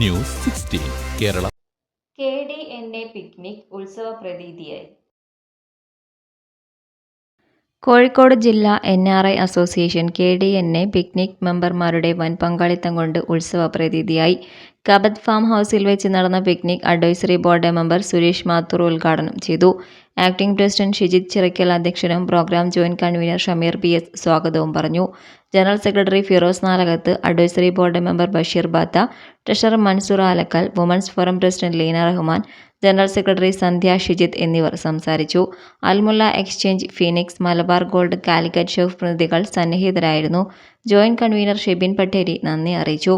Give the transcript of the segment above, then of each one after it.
News sixteen Kerala. K D N A picnic ഉത്സവ പ്രതീതിയായി കോഴിക്കോട് ജില്ലാ N R I association K D N A picnic മെമ്പർമാരുടെ വൻ പങ്കാളിത്തം കൊണ്ട് ഉത്സവ പ്രതീതിയായി കബത് ഫാം ഹൗസിൽ വെച്ച് നടന്ന picnic advisory board member Suresh Mathur ഉദ്ഘാടനം ചെയ്തു. ആക്ടിംഗ് പ്രസിഡന്റ് ഷിജിത് ചിറയ്ക്കൽ അധ്യക്ഷനും program joint convener Shameer P S സ്വാഗതവും പറഞ്ഞു. General secretary Firoz Nalakath advisory board member Basheer Batha treasurer Mansoor Alakkal women's forum president Leena Rahman general secretary Sandhya Shijith എന്നിവർ സംസാരിച്ചു. Almulla exchange Phoenix Malabar gold Calicut chef പ്രതിനിധികൾ സന്നിഹിതരായിരുന്നു. Joint convener Shebin Patteri നന്ദി അറിയിച്ചു.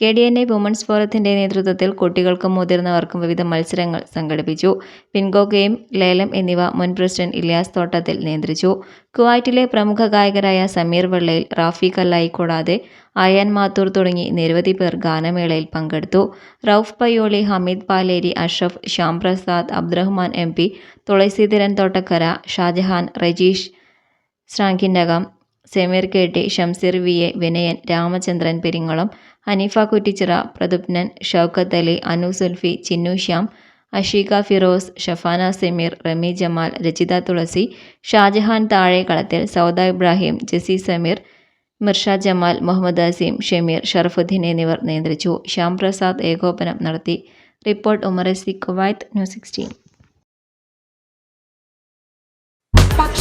K D N A women's ഫോറത്തിന്റെ നേതൃത്വത്തിൽ കുട്ടികൾക്കും മുതിർന്നവർക്കും വിവിധ മത്സരങ്ങൾ സംഘടിപ്പിച്ചു. പിൻഗോ ഗെയിം ലേലം എന്നിവ മുൻ പ്രസിഡന്റ് ഇലിയാസ് തോട്ടത്തിൽ നിയന്ത്രിച്ചു. കുവൈറ്റിലെ പ്രമുഖ ഗായകരായ സമീർ വെള്ളയിൽ റാഫി കല്ലായി കൂടാതെ അയാൻ മാത്തൂർ തുടങ്ങി നിരവധി പേർ ഗാനമേളയിൽ പങ്കെടുത്തു. Rauf Payyoli Hameed Paleri Ashraf Shyam Prasad Abdurahman M P Thulaseedharan Thottakkara Shajahan Rejeesh Shrankinakam Semeer K T Shamseer V A Vinayan Ramachandran Peringalam Haneefa Kuttichira Prathupnan Shoukath Ali Anu Sulfi Chinnu Shyam Asheeka Firoz Shafana Semeer Rami Jamal Rachitha Thulasi Shajahan Thazhekkalathil Souda Ibrahim Jasi Sameer Mirsha Jamal Muhammad Aseem Shameer Sharafudheen എന്നിവർ നിയന്ത്രിച്ചു. ശ്യാം പ്രസാദ് ഏകോപനം നടത്തി. Report Umar S C Kuwait news sixteen.